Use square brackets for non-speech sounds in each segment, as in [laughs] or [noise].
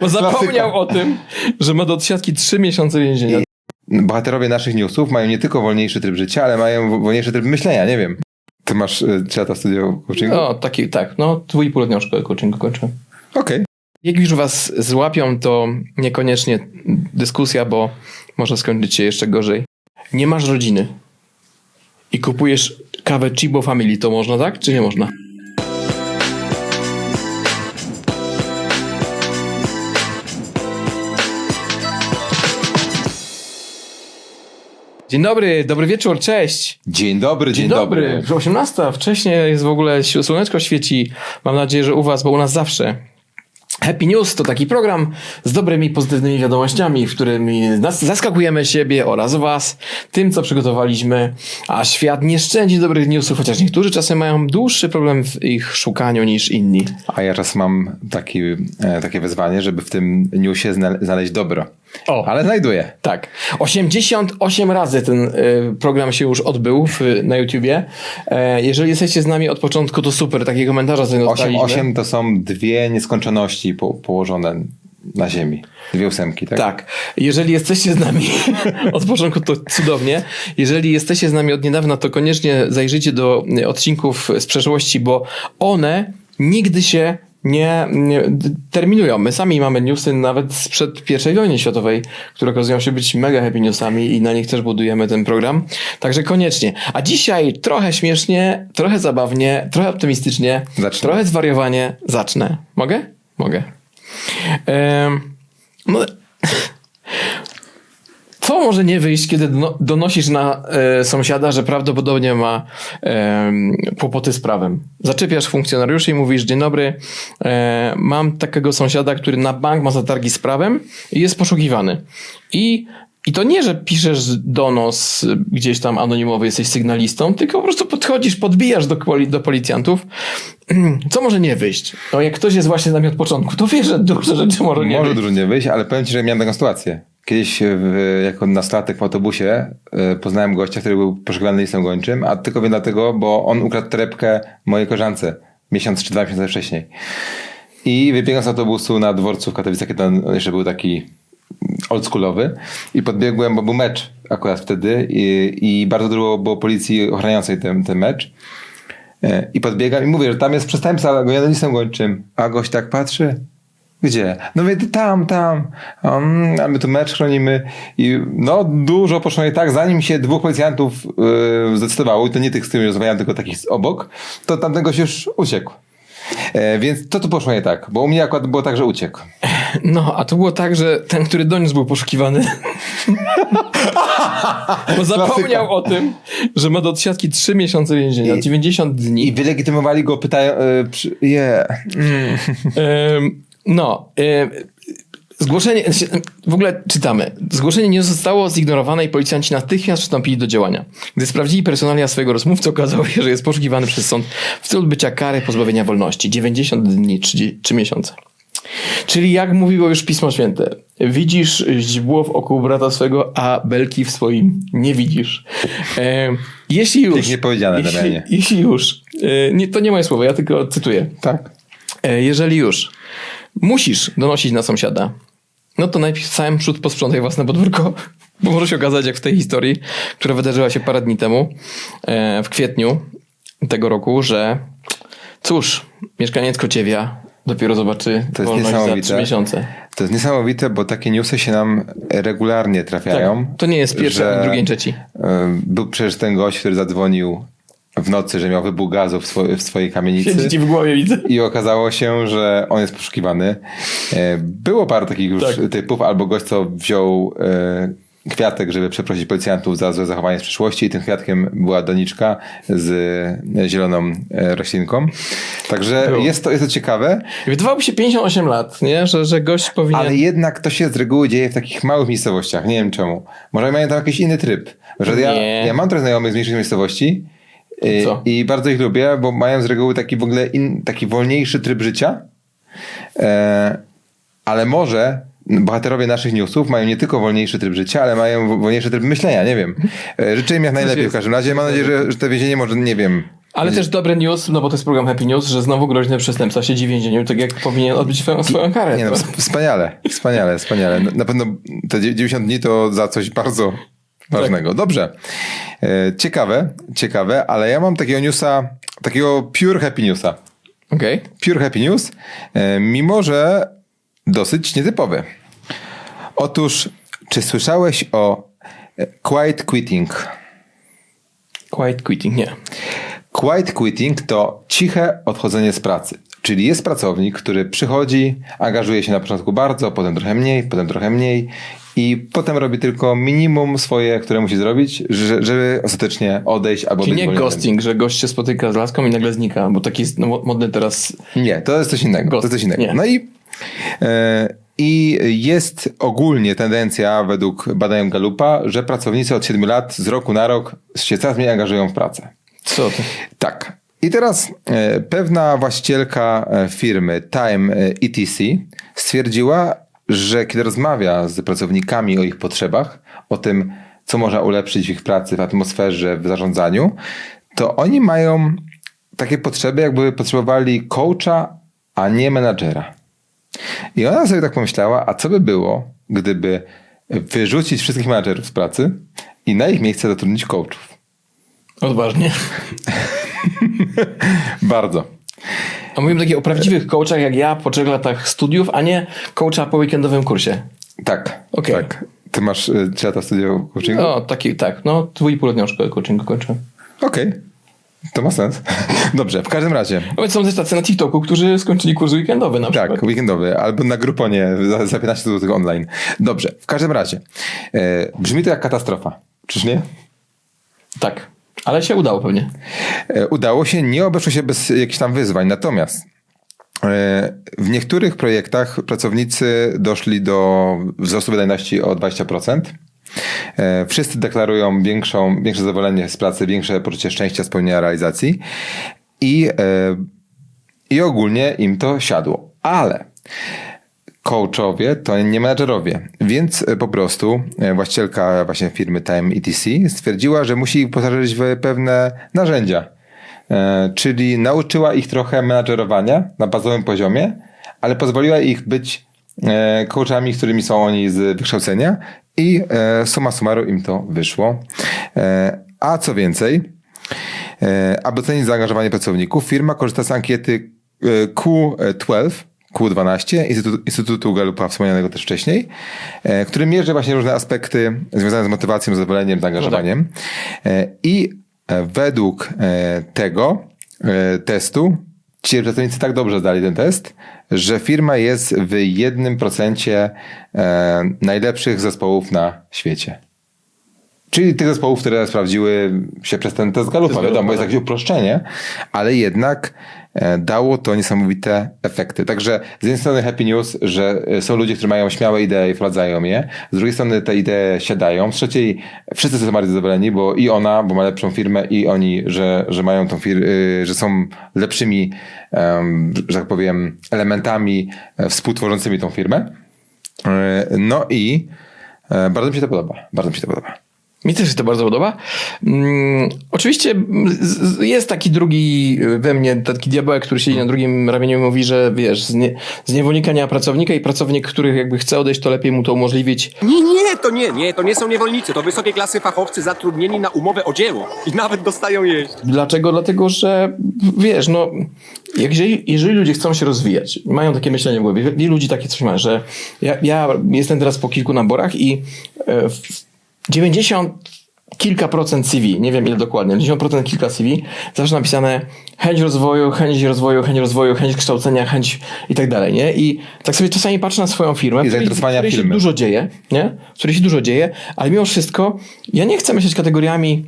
Bo zapomniał o tym, że ma do odsiadki 3 miesiące więzienia. Bohaterowie naszych newsów mają nie tylko wolniejszy tryb życia, ale mają wolniejszy tryb myślenia, nie wiem. Ty masz y, trzy lata studiów coachingu? O, taki, tak, no, dwójpółletnią szkołę coachingu kończyłem. Okej. Jak już was złapią, to niekoniecznie dyskusja, bo może skończyć się jeszcze gorzej. Nie masz rodziny i kupujesz kawę Chibo Family, to można tak, czy nie można? Dzień dobry, dobry wieczór, cześć. Dzień dobry, dzień, Dzień dobry. 18. Wcześniej jest w ogóle słoneczko świeci. Mam nadzieję, że u was, bo u nas zawsze. Happy News to taki program z dobrymi, pozytywnymi wiadomościami, w którym zaskakujemy siebie oraz was tym, co przygotowaliśmy, a świat nie szczędzi dobrych newsów, chociaż niektórzy czasem mają dłuższy problem w ich szukaniu niż inni. A ja czas mam taki, e, takie wezwanie, żeby w tym newsie zna- znaleźć dobro. O. Ale znajduję. Tak. 88 razy ten y, program się już odbył w, na YouTubie. E, jeżeli jesteście z nami od początku, to super. Takie komentarze sobie 8, dostaliśmy. 8 to są dwie nieskończoności po, położone na ziemi. Dwie ósemki, tak? Tak. Jeżeli jesteście z nami [laughs] od początku, to cudownie. Jeżeli jesteście z nami od niedawna, to koniecznie zajrzyjcie do odcinków z przeszłości, bo one nigdy się nie, nie terminują. My sami mamy newsy nawet sprzed I wojny światowej, które okazują się być mega happy newsami i na nich też budujemy ten program. Także koniecznie. A dzisiaj trochę śmiesznie, trochę zabawnie, trochę optymistycznie, Zacznę. trochę zwariowanie. Zacznę. Mogę? Mogę. Em, no, co może nie wyjść, kiedy dono- donosisz na e, sąsiada, że prawdopodobnie ma e, kłopoty z prawem? Zaczepiasz funkcjonariuszy i mówisz, dzień dobry, e, mam takiego sąsiada, który na bank ma zatargi z prawem i jest poszukiwany. I, I to nie, że piszesz donos e, gdzieś tam anonimowy, jesteś sygnalistą, tylko po prostu podchodzisz, podbijasz do, do policjantów. [clears throat] Co może nie wyjść? No jak ktoś jest właśnie z nami od początku, to wie, że dużo rzeczy może nie Może wyjść. dużo nie wyjść, ale powiem ci, że miałem taką sytuację. Kiedyś w, jako nastolatek w autobusie e, poznałem gościa, który był poszukiwany listem gończym, a tylko wiem dlatego, bo on ukradł torebkę mojej koleżance miesiąc czy dwa miesiące wcześniej. I wybiegłem z autobusu na dworcu w Katowicach, kiedy on jeszcze był taki oldschoolowy i podbiegłem, bo był mecz akurat wtedy i, i bardzo dużo było policji ochraniającej ten, ten mecz. E, I podbiegam i mówię, że tam jest przestępca goniony listem gończym. A gość tak patrzy. Gdzie? No mówię, tam, tam. On, a my tu mecz chronimy. I no dużo poszło nie tak, zanim się dwóch policjantów yy, zdecydowało, i to nie tych, z którymi rozmawiałem, tylko takich obok, to tamten gość już uciekł. E, więc to tu poszło nie tak, bo u mnie akurat było tak, że uciekł. No, a to było tak, że ten, który doniósł, był poszukiwany. [laughs] Bo zapomniał o tym, że ma do odsiadki 3 miesiące więzienia, I- 90 dni. I wylegitymowali go, pytają, e, przy, je, mm. No, em, zgłoszenie, w ogóle czytamy. Zgłoszenie nie zostało zignorowane i policjanci natychmiast przystąpili do działania. Gdy sprawdzili personalia swojego rozmówcy, okazało się, że jest poszukiwany przez sąd w celu odbycia kary pozbawienia wolności. 90 dni, 3, 3 miesiące. Czyli jak mówiło już Pismo Święte, widzisz źdźbło w oku brata swego, a belki w swoim nie widzisz. E, jeśli już... Pięknie powiedziane, jeśli, jeśli już... E, nie, to nie moje słowo, ja tylko cytuję. tak. E, Jeżeli już musisz donosić na sąsiada, no to najpierw całym przód posprzątaj własne podwórko, [laughs] bo może się okazać, jak w tej historii, która wydarzyła się parę dni temu, e, w kwietniu tego roku, że cóż, mieszkaniec Kociewia dopiero zobaczy To jest wolność za niesamowite. trzy miesiące. To jest niesamowite, bo takie newsy się nam regularnie trafiają. Tak, to nie jest pierwszy, drugi, trzeci. e, Był przecież ten gość, który zadzwonił w nocy, że miał wybuch gazu w, swo- w swojej kamienicy. Siedzi ci w głowie, widzę. I okazało się, że on jest poszukiwany. E, Było parę takich już Tak. typów, albo gość, co wziął e, kwiatek, żeby przeprosić policjantów za złe zachowanie z przeszłości i tym kwiatkiem była doniczka z e, zieloną roślinką. Także Było. jest to, jest to ciekawe, Wydawałoby się 58 lat, nie? Że, że gość powinien... ale jednak to się z reguły dzieje w takich małych miejscowościach. Nie wiem czemu. Może mają tam jakiś inny tryb. Że ja, Nie. ja mam trochę znajomych z mniejszych miejscowości Co? i bardzo ich lubię, bo mają z reguły taki w ogóle in, taki wolniejszy tryb życia. E, ale może bohaterowie naszych newsów mają nie tylko wolniejszy tryb życia, ale mają wo- wolniejszy tryb myślenia, nie wiem. E, życzę im jak najlepiej w każdym razie. Mam nadzieję, że, że to więzienie może, nie wiem, Ale też dobry news, no bo to jest program Happy News, że znowu groźny przestępca siedzi w więzieniu, tak jak powinien odbyć swoją, swoją karę. Nie no, ws- wspaniale, wspaniale, wspaniale. Na pewno te 90 dni to za coś bardzo ważnego. Dobrze. E, Ciekawe, ciekawe, ale ja mam takiego newsa, takiego pure happy newsa. Okej. Pure happy news, e, mimo że dosyć nietypowy. Otóż, czy słyszałeś o e, quiet quitting? Quiet quitting, nie. Quiet quitting to ciche odchodzenie z pracy. Czyli jest pracownik, który przychodzi, angażuje się na początku bardzo, potem trochę mniej, potem trochę mniej i potem robi tylko minimum swoje, które musi zrobić, że- żeby ostatecznie odejść albo Czyli nie zwolnionym. ghosting, że gość się spotyka z laską i nagle znika, bo taki jest no, modny teraz. Nie, to jest coś innego. To Ghost. jest coś innego. Nie. No i, e, i jest ogólnie tendencja według badań Galupa, że pracownicy od 7 lat z roku na rok się coraz mniej angażują w pracę. Co ty? Tak. I teraz e, pewna właścicielka e, firmy Time e, ETC stwierdziła, że kiedy rozmawia z pracownikami o ich potrzebach, o tym, co można ulepszyć w ich pracy, w atmosferze, w zarządzaniu, to oni mają takie potrzeby, jakby potrzebowali coacha, a nie menadżera. I ona sobie tak pomyślała, a co by było, gdyby wyrzucić wszystkich menadżerów z pracy i na ich miejsce zatrudnić coachów? Odważnie. [laughs] Bardzo. A mówimy takie o prawdziwych coachach jak ja po trzech latach studiów, a nie coacha po weekendowym kursie. Tak. Okej. tak. Ty masz y, 3 lata studiów coachingu? O, taki, tak. No, dwójpółletnią szkołę coachingu kończyłem. Okej. To ma sens. [laughs] Dobrze, w każdym razie. Nawet są też tacy na TikToku, którzy skończyli kurs weekendowy na przykład. Tak, weekendowy, albo na Gruponie za, za 15 zł online. Dobrze, w każdym razie. E, brzmi to jak katastrofa. Czyż nie? Tak. Ale się udało pewnie. E, udało się, nie obeszło się bez jakichś tam wyzwań. Natomiast e, w niektórych projektach pracownicy doszli do wzrostu wydajności o 20%. E, Wszyscy deklarują większą, większe zadowolenie z pracy, większe poczucie szczęścia, spełnienia realizacji i, i ogólnie im to siadło. Ale coachowie to nie menadżerowie, więc e, po prostu e, właścicielka właśnie firmy Time ETC stwierdziła, że musi ich w pewne narzędzia. E, Czyli nauczyła ich trochę menadżerowania na bazowym poziomie, ale pozwoliła ich być coachami, którymi są oni z wykształcenia i summa summarum im to wyszło. A co więcej, Aby ocenić zaangażowanie pracowników, firma korzysta z ankiety e, Q12, Q12, Instytutu, Instytutu Galupa, wspomnianego też wcześniej, e, który mierzy właśnie różne aspekty związane z motywacją, zadowoleniem, zaangażowaniem. E, I e, według e, tego e, testu ci pracownicy tak dobrze zdali ten test, że firma jest w jednym procencie e, najlepszych zespołów na świecie. Czyli tych zespołów, które sprawdziły się przez ten test Galupa. Wiadomo, jest tak. jakieś uproszczenie, ale jednak dało to niesamowite efekty. Także z jednej strony happy news, że e, są ludzie, którzy mają śmiałe idee i wprowadzają je. Z drugiej strony te idee siadają. Z trzeciej wszyscy są bardziej zadowoleni, bo i ona, bo ma lepszą firmę i oni, że, że mają tą firmę, że są lepszymi, że tak powiem, elementami e, współtworzącymi tą firmę. E, No i e, bardzo mi się to podoba. Bardzo mi się to podoba. Mi też się to bardzo podoba. Mm, oczywiście jest taki drugi y, we mnie, taki diabełek, który siedzi na drugim ramieniu i mówi, że wiesz, z, nie, z niewolnika nie ma pracownika i pracownik, który jakby chce odejść, to lepiej mu to umożliwić. Nie, nie, to nie, nie, to nie są niewolnicy, to wysokiej klasy fachowcy zatrudnieni na umowę o dzieło i nawet dostają jeść. Dlaczego? Dlatego, że wiesz, no, jeżeli, jeżeli ludzie chcą się rozwijać, mają takie myślenie w głowie, wie- wielu ludzi takie coś ma, że ja, ja jestem teraz po kilku naborach i e, w 90 kilka procent CV, nie wiem ile dokładnie, 90% kilka CV, zawsze napisane chęć rozwoju, chęć rozwoju, chęć rozwoju, chęć kształcenia, chęć i tak dalej, nie? I tak sobie czasami patrzę na swoją firmę, w której, w której się dużo dzieje, nie? W której się dużo dzieje, ale mimo wszystko ja nie chcę myśleć kategoriami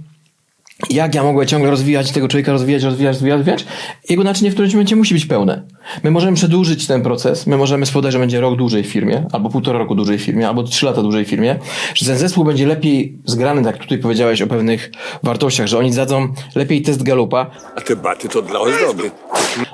jak ja mogę ciągle rozwijać tego człowieka, rozwijać, rozwijać, rozwijać, rozwijać. Jego naczynie w którymś momencie musi być pełne. My możemy przedłużyć ten proces, my możemy spodać, że będzie rok dłużej w firmie, albo półtora roku dłużej w firmie, albo trzy lata dłużej w firmie, że ten zespół będzie lepiej zgrany, tak jak tutaj powiedziałeś o pewnych wartościach, że oni zdadzą lepiej test Galupa. A te baty to dla ozdoby.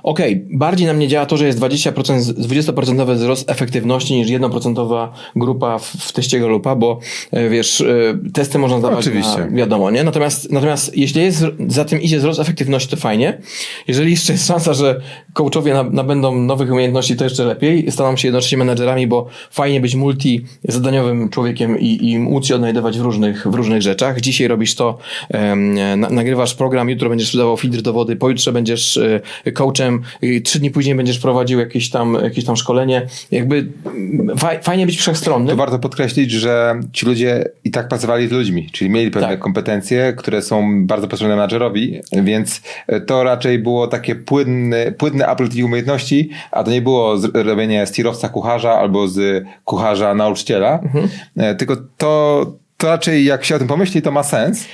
Okej, bardziej na mnie działa to, że jest 20%, z- 20% wzrost efektywności niż 1% grupa w, w teście Galupa, bo e, wiesz, e, testy można zdawać Oczywiście. Na, wiadomo, nie? Natomiast, natomiast jeśli jest, za tym idzie wzrost efektywności, to fajnie. Jeżeli jeszcze jest szansa, że coachowie na- nabędą nowych umiejętności, to jeszcze lepiej. Staną się jednocześnie menadżerami, bo fajnie być multizadaniowym człowiekiem i, i móc się odnajdywać w różnych, w różnych rzeczach. Dzisiaj robisz to, nagrywasz program, jutro będziesz sprzedawał filtr do wody, pojutrze będziesz e, coachem, i trzy dni później będziesz prowadził jakieś tam, jakieś tam szkolenie. Jakby mm, faj, fajnie być wszechstronny. To warto podkreślić, że ci ludzie i tak pracowali z ludźmi, czyli mieli pewne Tak. kompetencje, które są bardzo potrzebne menadżerowi, więc to raczej było takie płynny, płynny upload ich umiejętności, a to nie było robienie z tirowca kucharza albo z kucharza nauczyciela, Mhm. E, tylko to, to raczej jak się o tym pomyśli, to ma sens.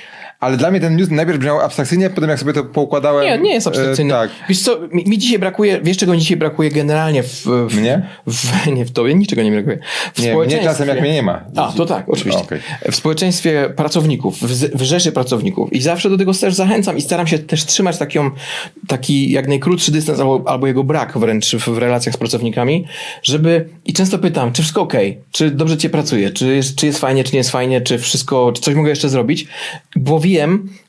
Ale dla mnie ten news najpierw brzmiał abstrakcyjnie, potem jak sobie to poukładałem. Nie, nie jest e, abstrakcyjny. tak. Wiesz co, mi, mi dzisiaj brakuje, wiesz czego mi dzisiaj brakuje generalnie w... w Mnie? W, [laughs] nie, w tobie niczego nie brakuje. W Nie, mnie czasem jak mnie nie ma. A, to tak, oczywiście. Okej. W społeczeństwie pracowników, w, w rzeszy pracowników i zawsze do tego też zachęcam i staram się też trzymać taką, taki jak najkrótszy dystans albo, albo jego brak wręcz w, w relacjach z pracownikami, żeby i często pytam, czy wszystko ok, czy dobrze cię pracuje, czy jest, czy jest fajnie, czy nie jest fajnie, czy wszystko, czy coś mogę jeszcze zrobić, bo wiem,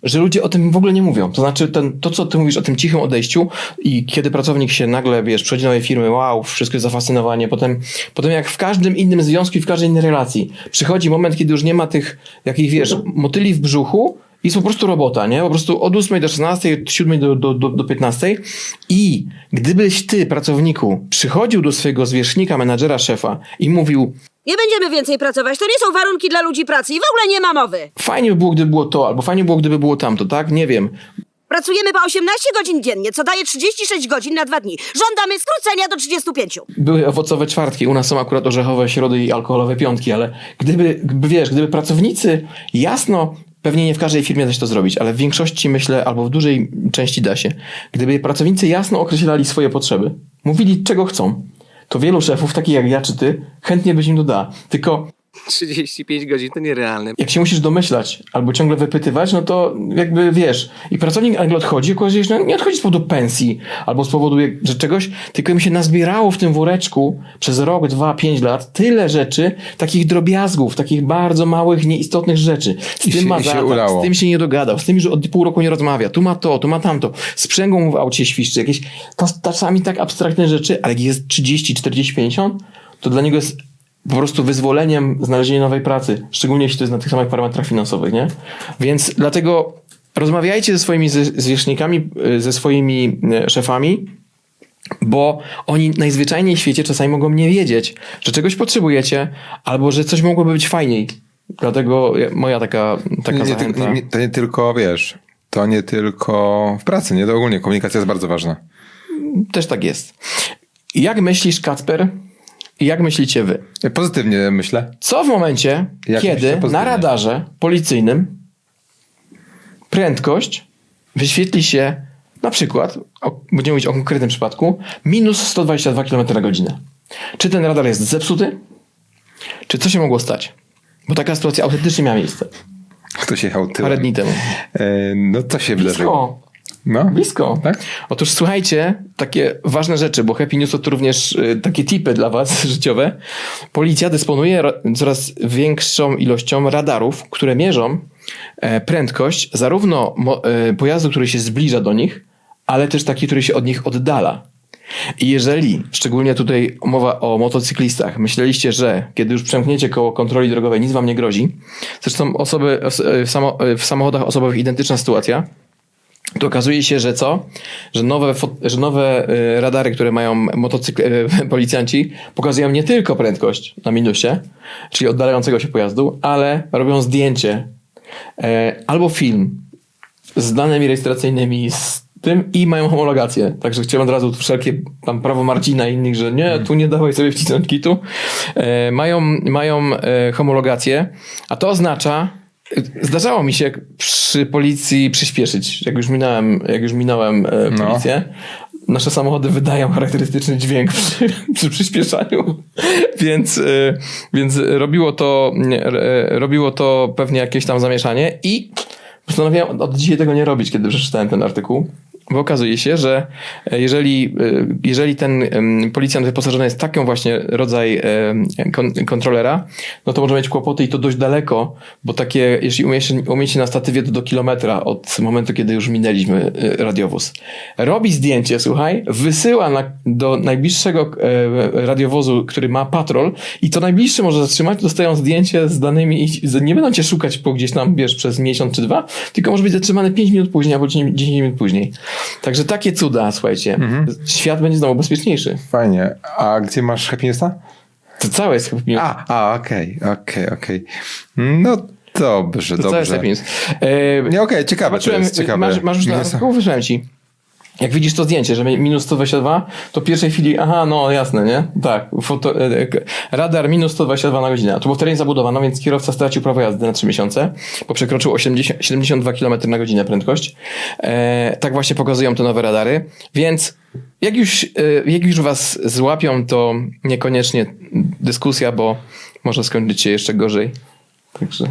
że ludzie o tym w ogóle nie mówią. To znaczy ten, to, co ty mówisz o tym cichym odejściu i kiedy pracownik się nagle, wiesz, przychodzi do nowej firmy, wow, wszystko jest zafascynowanie, potem, potem jak w każdym innym związku i w każdej innej relacji, przychodzi moment, kiedy już nie ma tych, jakich, wiesz, motyli w brzuchu, jest po prostu robota, nie? Po prostu od 8 do 16, od 7 do, do, do, do 15. I gdybyś ty, pracowniku, przychodził do swojego zwierzchnika, menadżera, szefa i mówił, Nie będziemy więcej pracować. To nie są warunki dla ludzi pracy i w ogóle nie ma mowy. fajnie by było, gdyby było to, albo fajnie było, gdyby było tamto, tak? Nie wiem. Pracujemy po 18 godzin dziennie, co daje 36 godzin na dwa dni. Żądamy skrócenia do 35. były owocowe czwartki, u nas są akurat orzechowe środy i alkoholowe piątki, ale gdyby, gdyby wiesz, gdyby pracownicy jasno, pewnie nie w każdej firmie da się to zrobić, ale w większości myślę, albo w dużej części da się, gdyby pracownicy jasno określali swoje potrzeby, mówili czego chcą, to wielu szefów, takich jak ja czy ty, chętnie byś im to da. Tylko 35 godzin to nierealne. jak się musisz domyślać albo ciągle wypytywać, no to jakby wiesz, i pracownik nagle odchodzi, okazuje się, że nie odchodzi z powodu pensji albo z powodu że czegoś, tylko im się nazbierało w tym woreczku przez rok, dwa, pięć lat tyle rzeczy, takich drobiazgów, takich bardzo małych, nieistotnych rzeczy. Z I tym się- ma z tym się nie dogadał, z tym, że od pół roku nie rozmawia, tu ma to, tu ma tamto, sprzęgło mu w aucie świszczy, jakieś to, czasami tak abstraktne rzeczy, ale jak jest 30, 40, 50, to dla niego jest po prostu wyzwoleniem znalezienia nowej pracy, szczególnie jeśli to jest na tych samych parametrach finansowych, nie? Więc dlatego rozmawiajcie ze swoimi zwierzchnikami, y, ze swoimi y, szefami, bo oni najzwyczajniej w świecie czasami mogą nie wiedzieć, że czegoś potrzebujecie, albo że coś mogłoby być fajniej. Dlatego ja- moja taka, taka nie, zachęta. nie, to nie tylko, wiesz, to nie tylko w pracy, nie? To ogólnie komunikacja jest bardzo ważna. Też tak jest. Jak myślisz, Kacper? Jak myślicie wy? Pozytywnie myślę. Co w momencie, Jak kiedy na radarze policyjnym prędkość wyświetli się na przykład, o, będziemy mówić o konkretnym przypadku, minus 122 km na godzinę. Czy ten radar jest zepsuty? Czy co się mogło stać? Bo taka sytuacja autentycznie miała miejsce. Ktoś jechał tyłem. Parę dni temu. E, no to się wydarzyło. No. Blisko. Tak? Otóż słuchajcie, takie ważne rzeczy, bo Happy News to również y, takie tipy dla was [laughs] życiowe. Policja dysponuje ra- coraz większą ilością radarów, które mierzą e, prędkość zarówno e, pojazdu, który się zbliża do nich, ale też taki, który się od nich oddala. I jeżeli, szczególnie tutaj mowa o motocyklistach, myśleliście, że kiedy już przemkniecie koło kontroli drogowej, nic wam nie grozi, zresztą osoby w, samo, w samochodach osobowych identyczna sytuacja, to okazuje się, że co? Że nowe, że nowe y, radary, które mają motocykl, y, [laughs] policjanci, pokazują nie tylko prędkość na minusie, czyli oddalającego się pojazdu, ale robią zdjęcie e, albo film z danymi rejestracyjnymi z tym i mają homologację. Także chciałem od razu tu wszelkie tam prawo Marcina i innych, że nie, tu nie dawaj sobie wcisnąć kitu. E, mają mają e, homologację, a to oznacza, zdarzało mi się przy policji przyspieszyć, jak już minąłem, jak już minąłem e, No. policję. nasze samochody wydają charakterystyczny dźwięk przy, [laughs] przy przyspieszaniu, więc, y, więc robiło to, y, robiło to pewnie jakieś tam zamieszanie i postanowiłem od dzisiaj tego nie robić, kiedy przeczytałem ten artykuł. Bo okazuje się, że e, jeżeli, e, jeżeli ten policjant wyposażony jest taką właśnie rodzaj kon, kontrolera, no to może mieć kłopoty i to dość daleko, bo takie, jeśli umieści na statywie, to do kilometra od momentu, kiedy już minęliśmy e, radiowóz. Robi zdjęcie, słuchaj, wysyła na, do najbliższego e, radiowozu, który ma patrol i to najbliższy może zatrzymać, dostają zdjęcie z danymi i nie będą cię szukać po gdzieś tam, wiesz, przez miesiąc czy dwa, tylko może być zatrzymany 5 minut później albo 10 minut później. Także takie cuda, słuchajcie. Świat będzie znowu bezpieczniejszy. Fajnie. A gdzie masz happy newsa? To całe jest happy news. A, a okej, okej, okej. No dobrze, to całe jest dobrze. happy news. E, Nie, okej, ciekawe to Zobaczyłem, jest, ciekawe. Masz, masz już na wysłałem ci. Jak widzisz to zdjęcie, że minus 122, to w pierwszej chwili, aha, no jasne, nie? Tak, foto, e, k- radar minus 122 na godzinę. To było w terenie zabudowano, więc kierowca stracił prawo jazdy na 3 miesiące, bo przekroczył 80, 72 km na godzinę prędkość. E, tak właśnie pokazują te nowe radary. Więc jak już, e, jak już was złapią, to niekoniecznie dyskusja, bo może skończyć się jeszcze gorzej. Także...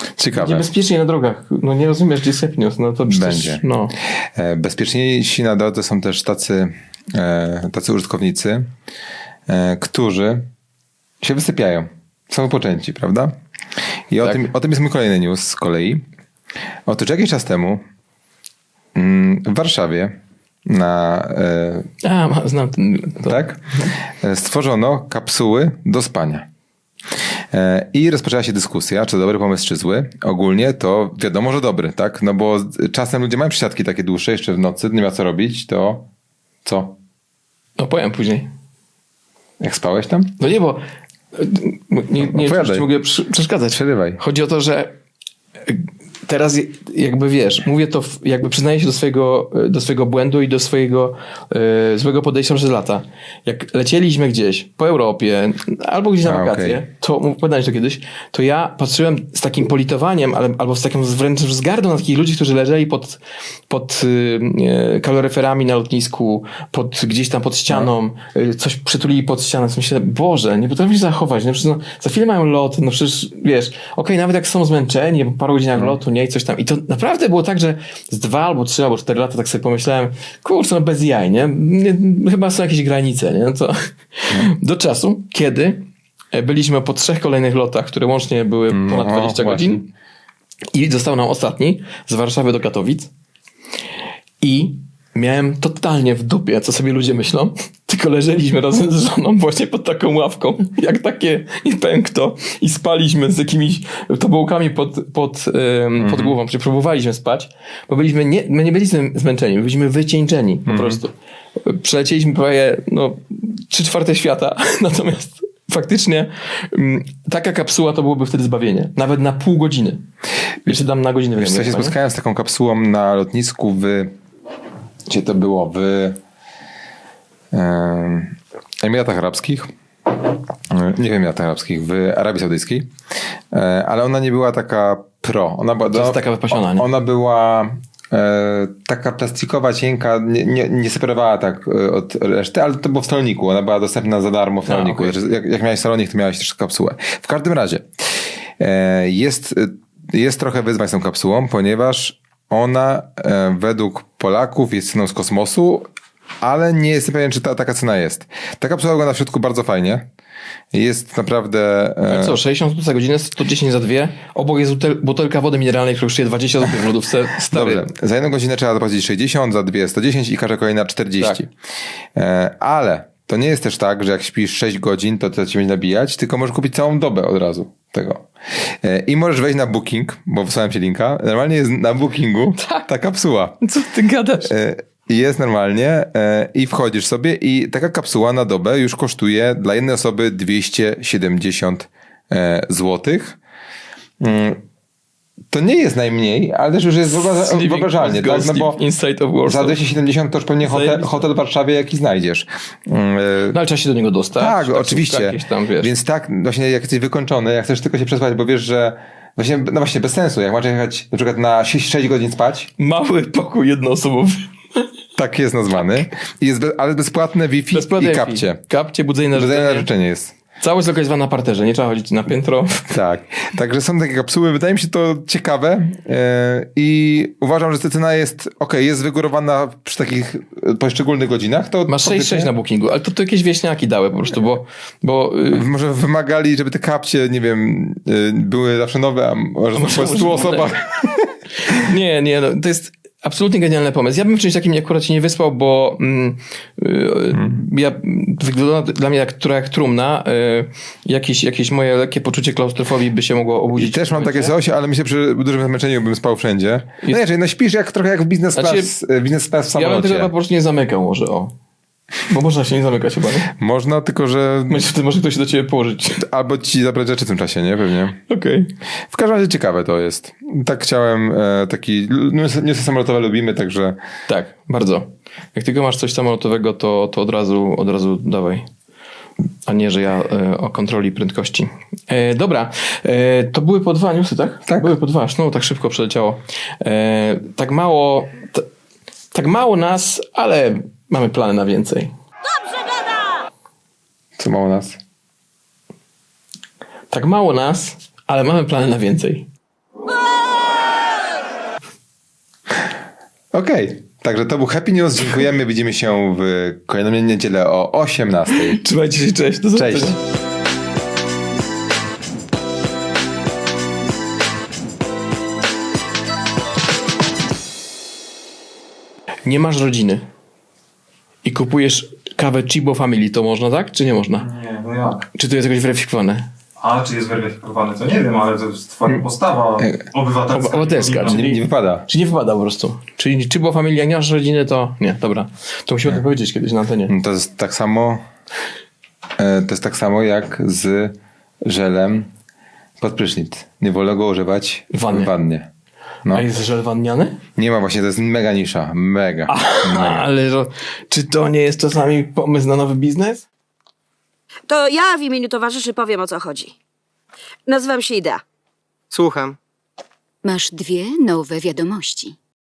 Będzie Ciekawe. bezpiecznie na drogach. No nie rozumiesz, gdzie news. No to przecież, Będzie. No. E, Bezpieczniejsi na drodze są też tacy, e, tacy użytkownicy, e, którzy się wysypiają. Są wypoczęci, prawda? I o, Tak. tym, o tym jest mój kolejny news z kolei. Otóż jakiś czas temu mm, w Warszawie na A, znam ten. To. tak? Stworzono kapsuły do spania. E, I rozpoczęła się dyskusja, czy dobry pomysł, czy zły. Ogólnie to wiadomo, że dobry, tak? No bo czasem ludzie mają przysiadki takie dłuższe, jeszcze w nocy, nie ma co robić, to co? No powiem później. Jak spałeś tam? No nie, bo e, nie, nie ci mogę przeszkadzać. Przerywaj. Chodzi o to, że teraz jakby wiesz, mówię to, jakby przyznaję się do swojego, e, do swojego błędu i do swojego e, złego podejścia przez lata. Jak lecieliśmy gdzieś po Europie albo gdzieś na wakacje, okej. to opowiadałem ci to kiedyś, to ja patrzyłem z takim politowaniem, ale, albo z taką wręcz wzgardą na takich ludzi, którzy leżeli pod, pod y, e, kaloryferami na lotnisku, pod, gdzieś tam pod ścianą, y, coś przytulili pod ścianę. Myślę, Boże, nie potrafisz się zachować. No, przecież, no, za chwilę mają lot, no przecież wiesz, okej, nawet jak są zmęczeni, po paru godzinach lotu, nie, i coś tam. I to naprawdę było tak, że z dwa albo trzy albo cztery lata tak sobie pomyślałem, kurczę, no bez jaj, nie? chyba są jakieś granice, nie? No To, Do czasu, kiedy e, byliśmy po trzech kolejnych lotach, które łącznie były ponad No, 20 właśnie. godzin i został nam ostatni z Warszawy do Katowic i miałem totalnie w dupie, co sobie ludzie myślą, [laughs] tylko leżeliśmy razem z żoną właśnie pod taką ławką, [laughs] jak takie nie powiem kto i spaliśmy z jakimiś tobołkami pod, pod, em, pod głową, czy próbowaliśmy spać, bo byliśmy, nie, my nie byliśmy zmęczeni, byliśmy wycieńczeni po prostu. Przelecieliśmy prawie no, trzy czwarte świata, [laughs] natomiast faktycznie mm, taka kapsuła to byłoby wtedy zbawienie. Nawet na pół godziny. Jeszcze dam na godzinę. Wiesz co, ja się spotkałem z taką kapsułą na lotnisku w... Gdzie to było? W em, Emiratach Arabskich. Nie w Emiratach Arabskich, w Arabii Saudyjskiej. E, Ale ona nie była taka pro. Ona była, To jest taka wypasiona, nie? Ona była e, taka plastikowa, cienka, nie, nie, nie separowała tak e, od reszty, ale to było w saloniku. Ona była dostępna za darmo w saloniku. okej. Znaczy, jak, jak miałeś salonik, to miałeś też kapsułę. W każdym razie jest, jest trochę wyzwań z tą kapsułą, ponieważ ona e, według Polaków jest ceną z kosmosu, ale nie jestem pewien, czy ta, taka cena jest. Ta kapsuła wygląda w środku bardzo fajnie. Jest naprawdę... e, co, 60 zł za godzinę, 110 za dwie. Obok jest butel, butelka wody mineralnej, która kosztuje 20 zł w lodówce. [laughs] Stary. Dobrze, za jedną godzinę trzeba zapłacić 60, za dwie 110 i każda kolejna 40. Tak. E, ale to nie jest też tak, że jak śpisz 6 godzin, to to cię będzie nabijać, tylko możesz kupić całą dobę od razu tego. E, I możesz wejść na Booking, bo wysłałem ci linka. Normalnie jest na Bookingu [laughs] ta kapsuła. Co ty gadasz? E, Jest normalnie e, i wchodzisz sobie i taka kapsuła na dobę już kosztuje dla jednej osoby 270 e, złotych. To nie jest najmniej, ale też już jest wyobrażalnie, tak? No bo Inside of Warsaw. za 270 to już pewnie hotel, hotel w Warszawie jaki znajdziesz. E, No ale trzeba się do niego dostać. tak, Taksówka oczywiście. Tam. Więc tak, właśnie jak jesteś wykończony, jak chcesz tylko się przespać, bo wiesz, że właśnie, no właśnie bez sensu, jak masz jechać na przykład na 6 godzin spać, Mały pokój jednoosobowy. Tak jest nazwany. Jest ale bezpłatne Wi-Fi Bezpłatne i Wi-Fi. kapcie. Kapcie, budzenie na Budzenie na życzenie. życzenie jest. Całość zlokalizowana na parterze, nie trzeba chodzić na piętro. Tak. Także są takie kapsuły. Wydaje mi się to ciekawe e, i uważam, że ta cena jest ok, jest wygórowana przy takich e, poszczególnych godzinach. To Masz 6-6 faktycznie- na bookingu, ale to, to jakieś wieśniaki dały po prostu, bo, bo y, Może wymagali, żeby te kapcie, nie wiem, y, były zawsze nowe, a może to może- po prostu może- osoba. [laughs] Nie, nie, no, to jest absolutnie genialny pomysł. Ja bym w czymś takim akurat się nie wyspał, bo mm, y, ja wygląda dla mnie jak, trochę jak trumna. Y, jakieś, jakieś moje lekkie poczucie klaustrofobii by się mogło I obudzić. też w mam takie coś, ale myślę, przy dużym zmęczeniu bym spał wszędzie. I- No nie, no śpisz jak trochę jak w biznes Znaczy, class, e, biznes class w Ja bym samolocie. tego po prostu nie zamykał może, o. Bo można się nie zamykać chyba, nie? Można, tylko że Myślę, że może ktoś się do ciebie położyć. albo ci zabrać rzeczy w tym czasie, nie? Pewnie. Okej. W każdym razie ciekawe to jest. Tak chciałem, e, taki, newsy, newsy samolotowe lubimy, także Tak, bardzo. Jak tylko masz coś samolotowego, to, to od razu od razu dawaj. A nie, że ja e, o kontroli prędkości. E, dobra, e, to były po dwa newsy, tak? Tak. Były po dwa, no tak szybko przeleciało. E, tak mało, t, tak mało nas, ale mamy plany na więcej. co mało nas. Tak mało nas, ale mamy plany na więcej. Okej, także to był Happy News. Dziękujemy. Widzimy się w kolejną niedzielę o 18. Trzymajcie się, cześć. Do Cześć. zobaczenia. Nie masz rodziny i kupujesz kawę Chibo Family, to można tak, czy nie można? Nie, no jak? Czy to jest jakoś weryfikowane? A czy jest weryfikowany, to nie wiem, ale to jest twoja postawa obywatelska. Obywatelska, Powinna- czyli- Nie, nie wypada. Czy nie wypada po prostu? Czyli Chibo Family, jak nie masz rodziny, to nie, dobra. To musimy to powiedzieć kiedyś na antenie. No To jest tak samo. e, To jest tak samo jak z żelem pod prysznic. Nie wolno go używać W wannie. w wannie. No. A jest żel wanniany? Nie ma właśnie, to jest mega nisza. Mega. A, [laughs] ale że, czy to nie jest czasami pomysł na nowy biznes? To ja w imieniu towarzyszy powiem o co chodzi. Nazywam się Idea. Słucham. Masz dwie nowe wiadomości.